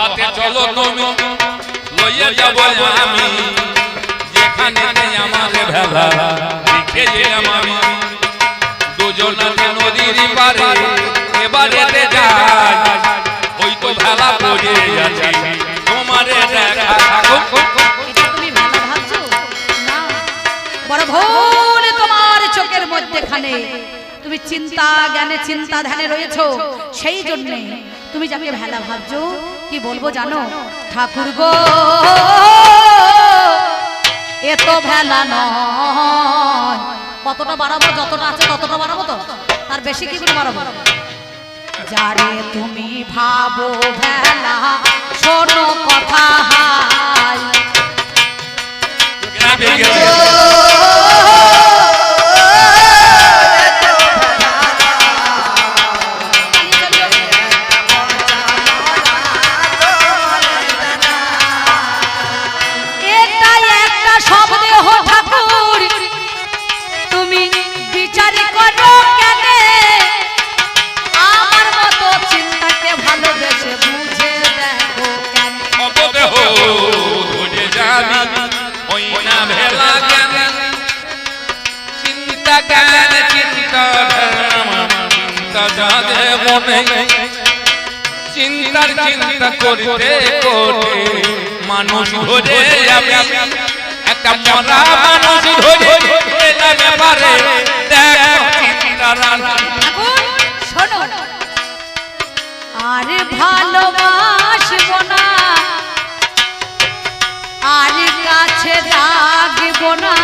হাতে চলো তুমি, লইয়া যাব আমি। যেখানে আমার ভেলা, লিখে গেলাম আমি। দুজনাতে নদীর পারে, এবারে যাই। ওই তো ভেলা পড়ে আছে। তোমারে দেখা তোমার তুমি চিন্তা, জ্ঞানে চিন্তা ধ্যানে রয়েছো। সেই জন্যে তুমি যাকে ভেলা ভাবছ কি বলব জানো? ঠাকুর গো এ তো ভেলা নয়। কতটা বাড়াবো যতটা আছে ততটা বাড়াবো তো? তার বেশি কি করে বাড়াবো? যারে তুমি ভাবো ভেলা শোনো কথা হাই। চিন্তা যাদে মনে। চিন্তার চিন্তা করতে মানুষ ধরে যাবে একটা মরা মানুষ ধরে আরে ভালোবাসবো না। আর কাছে রাখব না।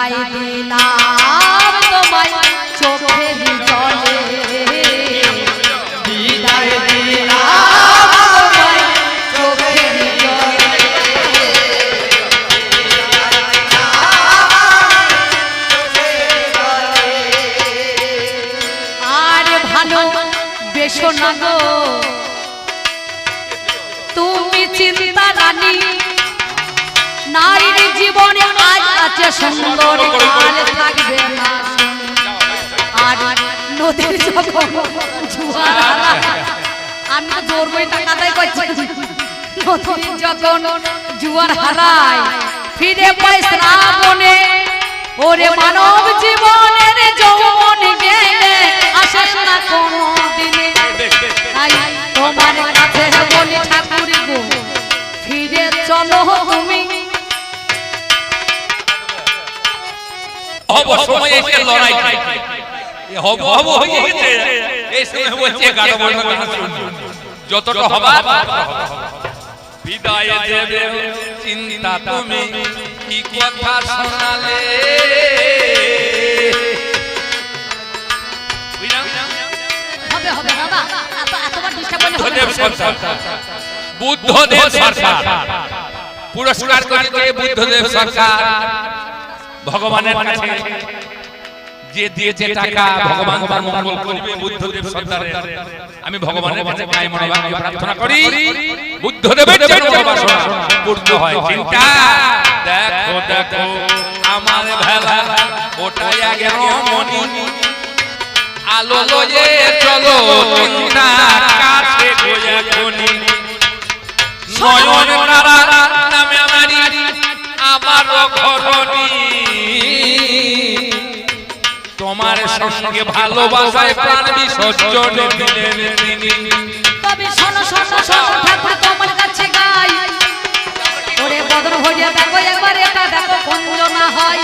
বিদায় দিলাম তোমায় চোখের জলে। বিদায় দিলাম তোমায় ভালো বেশো না গো। তুমি চিন্তা রানী নারীর জীবনে আজ আছে সুন্দর কাল থাকবে না। আর নদীর যখন জোয়ার আমি তো জোর বই টাকাটাই করছি নদীর যখন জুয়ার হারায় ফিরে পায় শ্রাবণে। ওরে মানব জীবনের যৌবন হব হব হয়ে গেছে এই সময় বলছে গাড়ো বন্ধ কেন শুনছো? যতটা হবা বিদায় দেবে চিন্তা তুমি কি কথা শোনালে? হবে হবে বাবা। এত এতবার ডিস্টার্ব করলে হবে বুদ্ধদেব সরকার। পুরস্কার করেছে বুদ্ধদেব সরকার। ভগবানের কাছে যে দিয়েছে টাকা ভগবান তার মঙ্গল করবে বুদ্ধদেব সরকারের আমি ভগবানের কাছে কায় মনোভাবে প্রার্থনা করি। বুদ্ধদেবের যেন বাসনা পূর্ণ হয়। চিন্তা। দেখো দেখো আমার ভেলা ওটাই আগে রমণী। আলো লয়ে চলো চিন্তা কাছে গোয়া কোনি নয়ন তারা নামে আমারি আমার ঘরনি সঙ্গে ভালোবাসায় প্রাণ বিসর্জন দিলেন তিনি। তবে শোনো শোনো শোনো ঠাকুর তোমার কাছে গাই। ওরে বদর ভরিয়া দেখো একবার এটা দেখো কঞ্জনা হয়।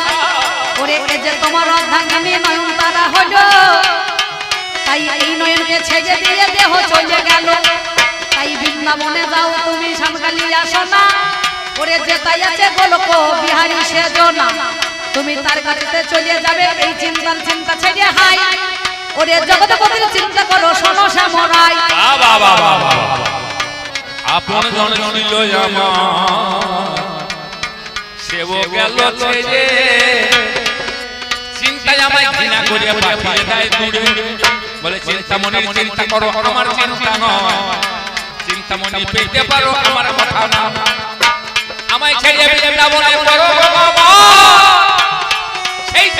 ওরে এ যে তোমার অর্ধাঙ্গিনী নয়ন তারা হলো। তাই এই নয়নকে ছেড়ে দিয়ে দেহ চলে গেল। তাই বৃন্দাবনে যাও তুমি সামগালি আসো না। ওরে যে তাই আছে গোলক বিহারী সেজো না। তুমি তার কাছে চলে যাবে, এই চিন্তার চিন্তা ছেড়ে হাই ওরে জগৎপতির চিন্তা করো, শোনো শ্যামরাই আপন জন ছিল আমার। সেব গেল ছেড়ে। চিন্তায় আমায় ঘৃণা করে পাঠিয়ে দেয় দূরে। বলে, চিন্তামণি, চিন্তা করো, আমার চিন্তা নয়। চিন্তামণি, পেতে পারো আমার কথা না। আমায় ছেড়ে বৃন্দাবনে করো বাবা।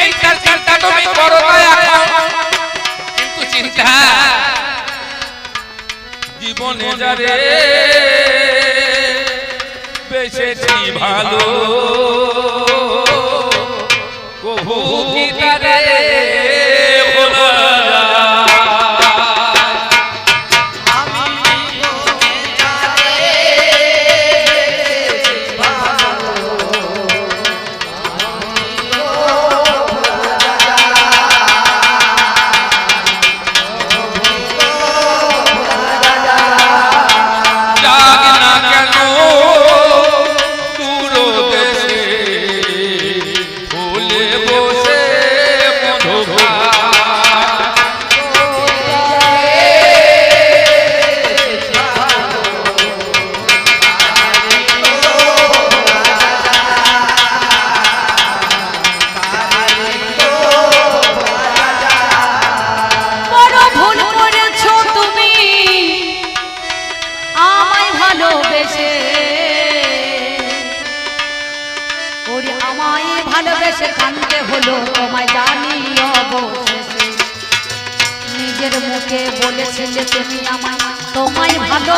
এইটার চিন্তা তুমি করো। কিন্তু চিন্তা জীবনে যারে বেঁচেছি ভালো।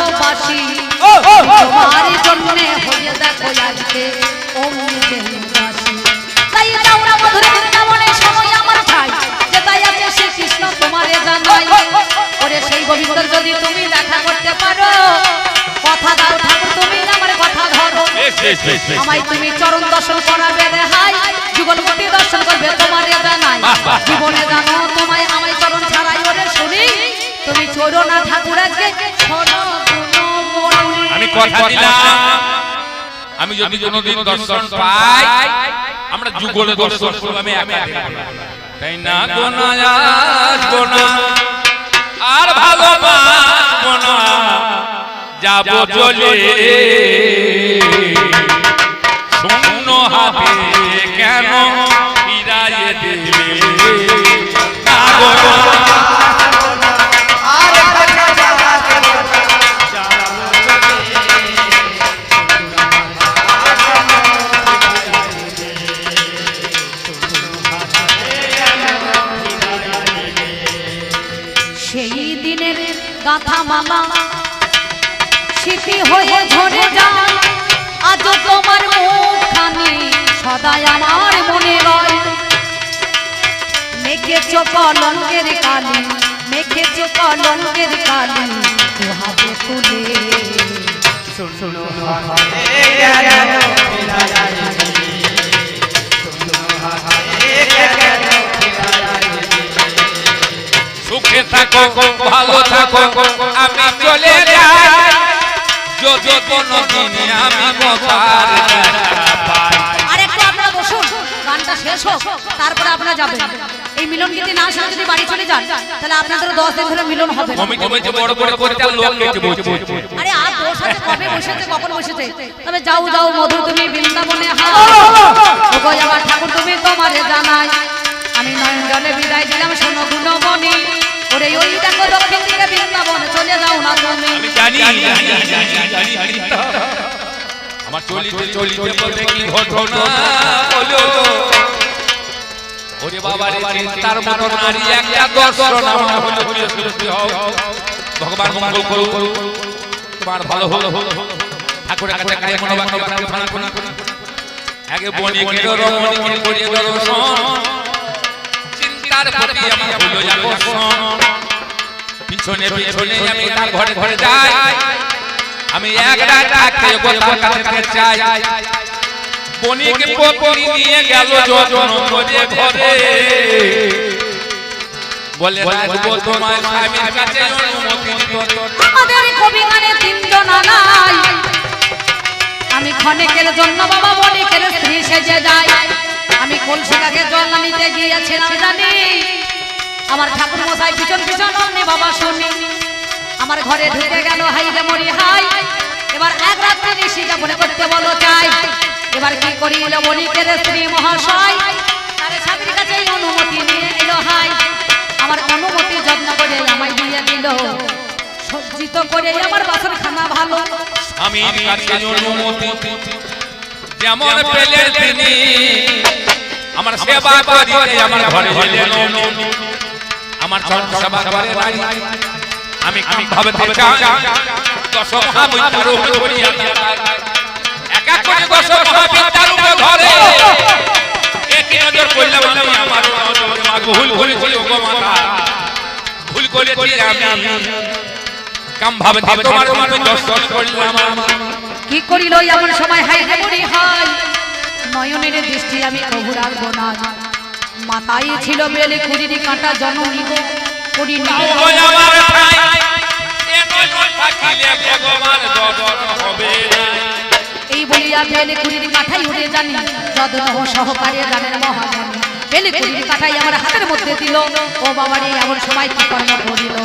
ভালোবাসি। তোমার জন্যে হয়ে দেখো আজকে তাই যাওরা মধুর বৃন্দাবনে সময় আমার চাই যে তাই আছে শ্রী কৃষ্ণ তোমারে জানাই। ওরে সেই গোবিন্দর যদি তুমি দেখা করতে পারো কথা দাও ঠাকুর তুমি আমার কথা ধরো। বেশ, বেশ, বেশ, বেশ। আমায় তুমি চরণ দর্শন করাবে রে হাই। যুগলমতি দর্শন করবে তোমারে জানাই। জীবনে জানো তোমায় আমায় চরণ ছাড়াই ওরে শুনি। তুমি ছোড়ো না ঠাকুর আজকে কথা দিলাম। আমি যদি কোনোদিন দর্শন পাই আমরা যুগলে দর্শন আমি একা। তাই না গোনা না আর না যাব চলে। শূন্য হাতে কেন? মেঘেছ কলঙ্কের কালি মেঘেছ কলঙ্কের কালি হাতে তুলে সুখে থাকো ভালো থাকো আমি চলে যাই। যদি কোনো দিনে আমি মশার শেষ হোক তারপরে আপনারা যাবেন। এই মিলন গীতি না শুনে যদি বাড়ি চলে যান তাহলে আপনাদের দশ দিন ধরে মিলন হবে। আর লোক কেটে বসছে। আরে দোষ আছে কবে বসেছে কখন বসেছে? তবে যাও যাও মধু তুমি বৃন্দাবনে আমার ঠাকুর তুমি তোমারে জানাই। আমি নয়ন জলে বিদায় দিলাম শোনো গুণমণি ওরে ওই দেখো দক্ষিণ দিকে বৃন্দাবনে চলে যাও না তুমি। আমি জানি জানি জানি জানি আমার চলিতে চলিতে বলতে কি ঘটনা হলো ওরে বাবা রে চিন্তার মতো নারী একটা দর্শন আমার হলো হলো হলো ভগবান মঙ্গল করু তোমার ভালো হলো। হলো। ঠাকুরের কাছে কাছে মনে বাক্য প্রার্থনা করি। আগে বণিকের রমণীকে করিয়ে দর্শন। চিন্তার প্রতি আমার হলো আকর্ষণ। পিছনে পিছনে আমি তার ঘরে ঘরে যাই। আমি এক রাত খেয়ে গোতার কাছে চাই বণিক পত্নী নিয়ে গেল করে ঘরে। বলে রাখব তোমার স্বামীর কাছে অনুমতি আমাদের কবি গানে তিনজন নাই। আমি ক্ষণিকের জন্য বাবা বণিকের স্ত্রী সেজে যাই। আমি কলসিকাকে জল আনিতে গিয়েছিলাম জানি। আমার ঠাকুর মশাই পিছন পিছন অমনি বাবা শুনি। আমার ঘরে ঢুকে গেল হাই রে মরি হাই এবার এক রাত্রে নিশি যাপনে করতে বলো চাই। এবার কি করিল বণিকের স্ত্রী মহাশয়? তার স্বামীর কাছে অনুমতি নিয়ে এলো হাই। আমার অনুমতি যত্ন করে আমায় দিয়ে দিল। সজ্জিত করে আমার বাসন খানা ভালো। স্বামীর কাছে অনুমতি যেমন পেলে তিনি আমার সেবা করিতে আমার ঘরে এলেন। আমার চরণ সেবা করে নাই। আমি কাম ভাবতে চাই। দশ মহাবিদ্যার উপরে ধরিয়া এক এক করে ভুল করেছি গো মাতা। ভুল করেছি আমি। কাম ভাবতে তোমার আমি দশ দশ করলাম কি করিল এমন সময়? হাই হাই নয়নের দৃষ্টি আমি কবু রাখব না। মাথায় ছিল বেলে কুড়ির কাঁটা জননী। গো কুড়ি আমার থাকিলে ভগবান দর্শন হবে না। এই বলিয়া বেলে কুড়ির কাঁঠাই উড়ে জানি যদন সহকারে জানেন মহাজন। কাঁঠাই আমার হাতের মধ্যে দিল, ও বাবারে এমন সময় কি কর্ম করিল?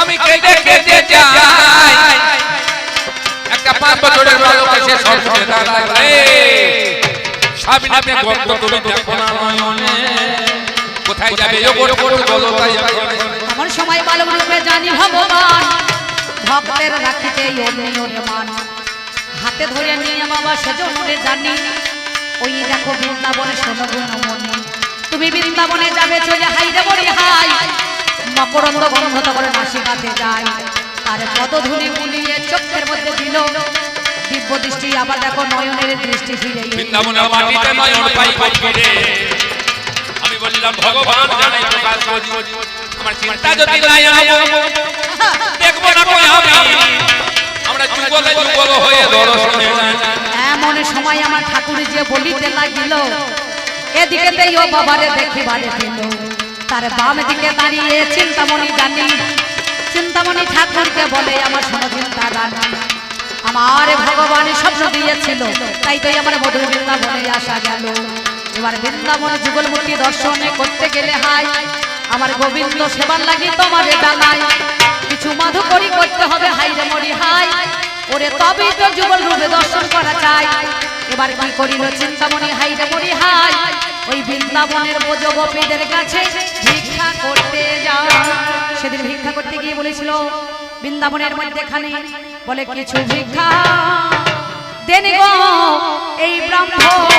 আমি একটা পাঁচ কোথায় যাবে? বলো এমন সময় বালক রূপে জানি ভগবান। ভক্তের রাখিতে মান হাতে ধরে নিয়ে বাবা সেজনে জানি। ওই দেখো বৃন্দাবনে শোনো গুণমণি। তুমি বৃন্দাবনে যাবে চলে হাই বলি হাই মকরন্দ গন্ধ তখন নাসিকাতে যায় তার পদধূলি বুলিয়ে চোখের মধ্যে দিল। দিব্য দৃষ্টি আবার দেখো নয়নের দৃষ্টি ফিরে এলো। বৃন্দাবনের মাটিতে নয়ন পাইব ফিরে আমি বললাম ভগবান জানাই প্রকাশ করি আমার চিন্তা যদি নাই আবো দেখব না কই আমি। আমরা যুগলে যুগল হয়ে দর্শনে যাই। এমন সময় আমার ঠাকুর যে বলিতে লাগিল এদিকে দেই ও বাবারে দেখিবারে পেল তার বাম দিকে দাঁড়িয়ে চিন্তামণি জানি। চিন্তামণি ঠাকুরকে বলে আমার শোনো চিন্তা রানী আমার ভগবান স্বপ্ন দিয়েছিল তাই তো আমার মধুর বৃন্দাবনে আসা গেল। এবার বৃন্দাবন যুগলমূর্তি দর্শনে করতে গেলে হাই আমার গোবিন্দ সেবার লাগি তোমার জানাই কিছু মাধুকরি করতে হবে হাই রে মরি হাই ওরে তবেই তো যুগল রূপে দর্শন করা যায়। এবার কি করিল চিন্তামণি হাই রে মরি হাই ওই বৃন্দাবনের বোঝ গোপীদের কাছে ভিক্ষা করতে যাও। সেদিন ভিক্ষা করতে গিয়ে বলেছিল, বৃন্দাবনের মধ্যে মধ্যেখানে বলে, কিছু ভিক্ষা দেন গো এই ব্রাহ্মণে।